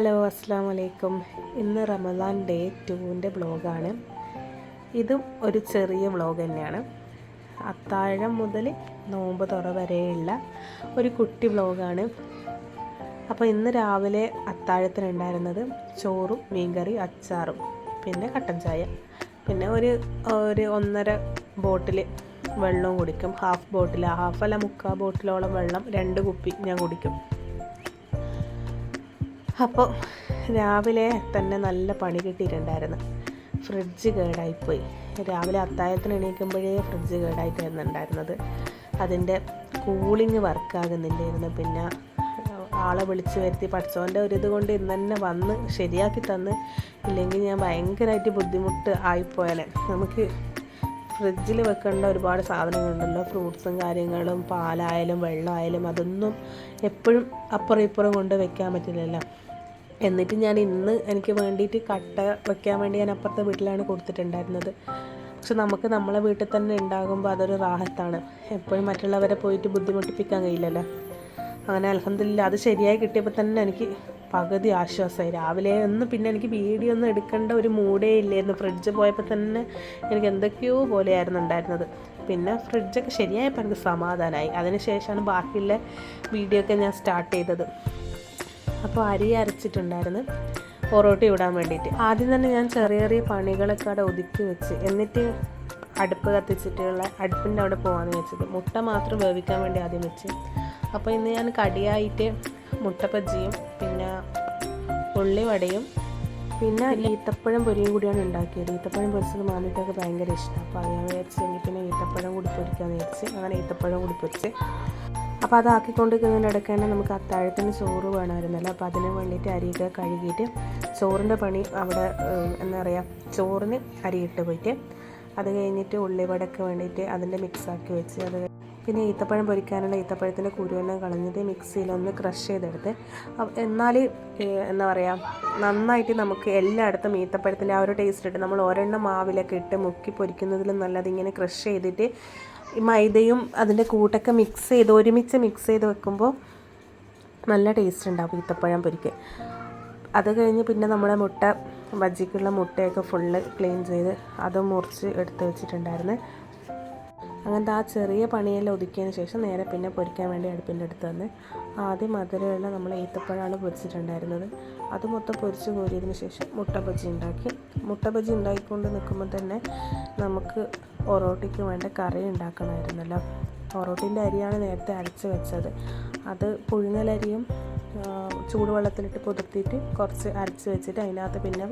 Hello അസ്സാം വലൈക്കും ഇന്ന് റമദാൻ ഡേ ടുവിന്റെ വ്ളോഗാണ്. ഇതും ഒരു ചെറിയ വ്ളോഗ് തന്നെയാണ്. അത്താഴം മുതൽ നോമ്പ് തുറ വരെയുള്ള ഒരു കുട്ടി വ്ളോഗാണ്. അപ്പോൾ ഇന്ന് രാവിലെ അത്താഴത്തിനുണ്ടായിരുന്നത് ചോറും മീൻകറി അച്ചാറും പിന്നെ കട്ടൻ ചായ. പിന്നെ ഒരു ഒരു ഒന്നര ബോട്ടിൽ വെള്ളവും കുടിക്കും. ഹാഫ് ബോട്ടിൽ ഹാഫല്ല മുക്കാൽ ബോട്ടിലോളം വെള്ളം രണ്ട് കുപ്പി ഞാൻ കുടിക്കും. അപ്പോൾ രാവിലെ തന്നെ നല്ല പണി കിട്ടിയിട്ടുണ്ടായിരുന്നു. ഫ്രിഡ്ജ് കേടായിപ്പോയി. രാവിലെ അത്താഴത്തിന് എണീക്കുമ്പോഴേ ഫ്രിഡ്ജ് കേടായി ഉണ്ടായിരുന്നത് അതിന്റെ കൂളിങ് വർക്കാകുന്നില്ലായിരുന്നു. പിന്നെ ആളെ വിളിച്ച് വരുത്തി പഠിച്ചവന്റെ ഒരു ഇത് കൊണ്ട് ഇന്ന് തന്നെ വന്ന് ശരിയാക്കി തന്ന്. ഇല്ലെങ്കിൽ ഞാൻ ഭയങ്കരമായിട്ട് ബുദ്ധിമുട്ട് ആയിപ്പോയാലേ. നമുക്ക് ഫ്രിഡ്ജിൽ വെക്കേണ്ട ഒരുപാട് സാധനങ്ങളുണ്ടല്ലോ. ഫ്രൂട്ട്സും കാര്യങ്ങളും പാലായാലും വെള്ളമായാലും അതൊന്നും എപ്പോഴും അപ്പുറം ഇപ്പുറം കൊണ്ട് വെക്കാൻ പറ്റില്ലല്ലോ. എന്നിട്ട് ഞാൻ ഇന്ന് എനിക്ക് വേണ്ടിയിട്ട് കട്ട വെക്കാൻ വേണ്ടി ഞാൻ അപ്പുറത്തെ വീട്ടിലാണ് കൊടുത്തിട്ടുണ്ടായിരുന്നത്. പക്ഷെ നമുക്ക് നമ്മളെ വീട്ടിൽ തന്നെ ഉണ്ടാകുമ്പോൾ അതൊരു റാഹത്താണ്. എപ്പോഴും മറ്റുള്ളവരെ പോയിട്ട് ബുദ്ധിമുട്ടിപ്പിക്കാൻ കഴിയില്ലല്ലോ. അങ്ങനെ അലഹമില്ല അത് ശരിയായി കിട്ടിയപ്പോൾ തന്നെ എനിക്ക് പകുതി ആശ്വാസമായി. രാവിലെ ഒന്നും പിന്നെ എനിക്ക് വീഡിയോ ഒന്നും എടുക്കേണ്ട ഒരു മൂഡേ ഇല്ലായിരുന്നു. ഫ്രിഡ്ജ് പോയപ്പോൾ തന്നെ എനിക്ക് എന്തൊക്കെയോ പോലെയായിരുന്നു ഉണ്ടായിരുന്നത്. പിന്നെ ഫ്രിഡ്ജൊക്കെ ശരിയായപ്പോൾ എനിക്ക് സമാധാനമായി. അതിനുശേഷമാണ് ബാക്കിയുള്ള വീഡിയോ ഒക്കെ ഞാൻ സ്റ്റാർട്ട് ചെയ്തത്. അപ്പോൾ അരി അരച്ചിട്ടുണ്ടായിരുന്നു. പൊറോട്ട ഇടാൻ വേണ്ടിയിട്ട്. ആദ്യം തന്നെ ഞാൻ ചെറിയ ചെറിയ പണികളൊക്കെ അവിടെ ഒതുക്കി വെച്ച് എന്നിട്ട് അടുപ്പ് കത്തിച്ചിട്ടുള്ള അടുപ്പിന്റെ അവിടെ പോകാമെന്ന് വെച്ചത്. മുട്ട മാത്രം വേവിക്കാൻ വേണ്ടി ആദ്യം വെച്ച്. അപ്പോൾ ഇന്ന് ഞാൻ കടിയായിട്ട് മുട്ടപ്പജ്ജിയും പിന്നെ ഉള്ളിവടയും പിന്നെ ഈത്തപ്പഴം പൊരിയും കൂടിയാണ് ഉണ്ടാക്കിയത്. ഈത്തപ്പഴം പൊരിച്ചത് മാമിക്കൊക്കെ ഭയങ്കര ഇഷ്ടമാണ് അപ്പോൾ അത് ഞാൻ വിചാരിച്ചെങ്കിൽ പിന്നെ ഈത്തപ്പഴം കൂടി പൊരിക്കാമെന്ന് വിചാരിച്ച് അങ്ങനെ ഈത്തപ്പഴം കൂടി പൊരിച്ച് അപ്പോൾ അതാക്കിക്കൊണ്ടിരിക്കുന്നതിന്റെ ഇടയ്ക്ക് നമുക്ക് അത്താഴത്തിന് ചോറ് വേണമായിരുന്നല്ലോ. അപ്പോൾ അതിന് വേണ്ടിയിട്ട് അരിയൊക്കെ കഴുകിയിട്ട് ചോറിന്റെ പണി അവിടെ എന്താ പറയുക ചോറിന് അരിയിട്ട് പോയിട്ട് അത് കഴിഞ്ഞിട്ട് ഉള്ളിവടക്ക് വേണ്ടിയിട്ട് അതിന്റെ മിക്സാക്കി വെച്ച് അത് പിന്നെ ഈത്തപ്പഴം പൊരിക്കാനുള്ള ഈത്തപ്പഴത്തിന്റെ കുരുവെല്ലാം കളഞ്ഞിട്ട് മിക്സിയിലൊന്ന് ക്രഷ് ചെയ്തെടുത്ത്. എന്നാൽ എന്താ പറയുക നന്നായിട്ട് നമുക്ക് എല്ലായിടത്തും ഈത്തപ്പഴത്തിന്റെ ആ ഒരു ടേസ്റ്റ് ഇട്ട് നമ്മൾ ഒരെണ്ണം മാവിലൊക്കെ ഇട്ട് മുക്കി പൊരിക്കുന്നതിലും നല്ലത് ഇങ്ങനെ ക്രഷ് ചെയ്തിട്ട് മൈദയും അതിന്റെ കൂട്ടൊക്കെ മിക്സ് ചെയ്ത് ഒരുമിച്ച് മിക്സ് ചെയ്ത് വെക്കുമ്പോൾ നല്ല ടേസ്റ്റ് ഉണ്ടാവും ഈത്തപ്പഴം പൊരിക്ക് അത് കഴിഞ്ഞ് പിന്നെ നമ്മുടെ മുട്ട ബജ്ജിക്കുള്ള മുട്ടയൊക്കെ ഫുള്ള് ക്ലീൻ ചെയ്ത് അത് മുറിച്ച് എടുത്ത് വെച്ചിട്ടുണ്ടായിരുന്നു. അങ്ങനത്തെ ആ ചെറിയ പണിയെല്ലാം ഒതുക്കിയതിന് ശേഷം നേരെ പിന്നെ പൊരിക്കാൻ വേണ്ടി അടുപ്പിന്റെ അടുത്ത് വന്ന് ആദ്യം മധുരമുള്ള നമ്മൾ ഏത്തപ്പഴമാണ് പൊരിച്ചിട്ടുണ്ടായിരുന്നത്. അത് മൊത്തം പൊരിച്ച് കോരിയതിന് ശേഷം മുട്ട ബജി ഉണ്ടാക്കി. മുട്ട ബജി ഉണ്ടാക്കിക്കൊണ്ട് നിൽക്കുമ്പോൾ തന്നെ നമുക്ക് ഒറോട്ടിക്ക് വേണ്ട കറി ഉണ്ടാക്കണമായിരുന്നല്ലോ. ഒറോട്ടിന്റെ അരിയാണ് നേരത്തെ അരച്ച് വെച്ചത്. അത് പുഴുങ്ങലരിയും ചൂടുവെള്ളത്തിലിട്ട് കുതിർത്തിയിട്ട് കുറച്ച് അരച്ച് വെച്ചിട്ട് അതിനകത്ത് പിന്നെ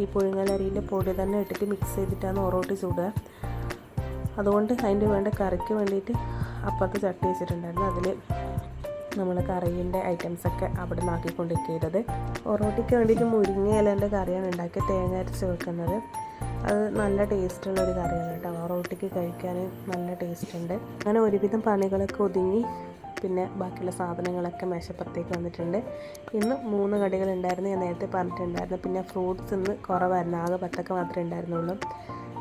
ഈ പുഴുങ്ങലരിന്റെ പൊടി തന്നെ ഇട്ടിട്ട് മിക്സ് ചെയ്തിട്ടാണ് ഒറോട്ടി ചൂടുക. അതുകൊണ്ട് അതിന്റെ വേണ്ട കറിക്ക് വേണ്ടിയിട്ട് അപ്പുറത്ത് ചട്ടി വെച്ചിട്ടുണ്ടായിരുന്നു. അതിൽ നമ്മൾ കറീന്റെ ഐറ്റംസൊക്കെ അവിടെ നിന്ന് ആക്കിക്കൊണ്ടിരിക്കുന്നത്. ഒറോട്ടിക്ക് വേണ്ടിയിട്ട് മുരിങ്ങ ഇലേന്റെ കറിയാണ് ഉണ്ടാക്കി തേങ്ങ അരച്ച് വെക്കുന്നത്. അത് നല്ല ടേസ്റ്റുള്ള ഒരു കറിയാണ് കേട്ടോ. ഒറോട്ടിക്ക് കഴിക്കാൻ നല്ല ടേസ്റ്റ് ഉണ്ട് അങ്ങനെ ഒരുവിധം പണികളൊക്കെ ഒതുങ്ങി പിന്നെ ബാക്കിയുള്ള സാധനങ്ങളൊക്കെ മേശപ്പുറത്തേക്ക് വന്നിട്ടുണ്ട്. ഇന്ന് മൂന്ന് കടികളുണ്ടായിരുന്നു. ഞാൻ നേരത്തെ പറഞ്ഞിട്ടുണ്ടായിരുന്നു. പിന്നെ ഫ്രൂട്ട്സ് ഇന്ന് കുറവായിരുന്നു. ആകെ പത്തൊക്കെ മാത്രമേ ഉണ്ടായിരുന്നുള്ളൂ.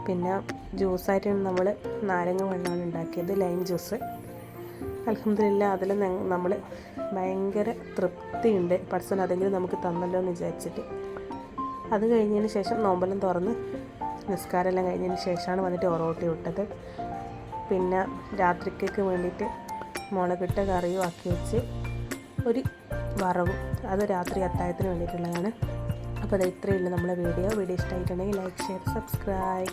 പിന്നെ ജ്യൂസായിട്ട് നമ്മൾ നാരങ്ങ വെള്ളമാണ് ഉണ്ടാക്കിയത് ലൈം ജ്യൂസ് അലഹമില്ല അതിൽ നമ്മൾ ഭയങ്കര തൃപ്തിയുണ്ട്. പഠിച്ചൻ അതെങ്കിലും നമുക്ക് തന്നല്ലോ എന്ന് വിചാരിച്ചിട്ട്. അത് കഴിഞ്ഞതിന് ശേഷം നോമ്പെല്ലാം തുറന്ന് നിസ്കാരമെല്ലാം കഴിഞ്ഞതിന് ശേഷമാണ് വന്നിട്ട് ഒറോട്ടി വിട്ടത് പിന്നെ രാത്രിക്കേക്ക് വേണ്ടിയിട്ട് മുളകിട്ട കറിയും ആക്കി വെച്ച് ഒരു വറവും. അത് രാത്രി അത്താഴത്തിന് വേണ്ടിയിട്ടുള്ളതാണ്. അപ്പോൾ അത് ഇത്രയേ ഉള്ളൂ നമ്മളെ വീഡിയോ. വീഡിയോ ഇഷ്ടമായിട്ടുണ്ടെങ്കിൽ ലൈക്ക് ഷെയർ സബ്സ്ക്രൈബ്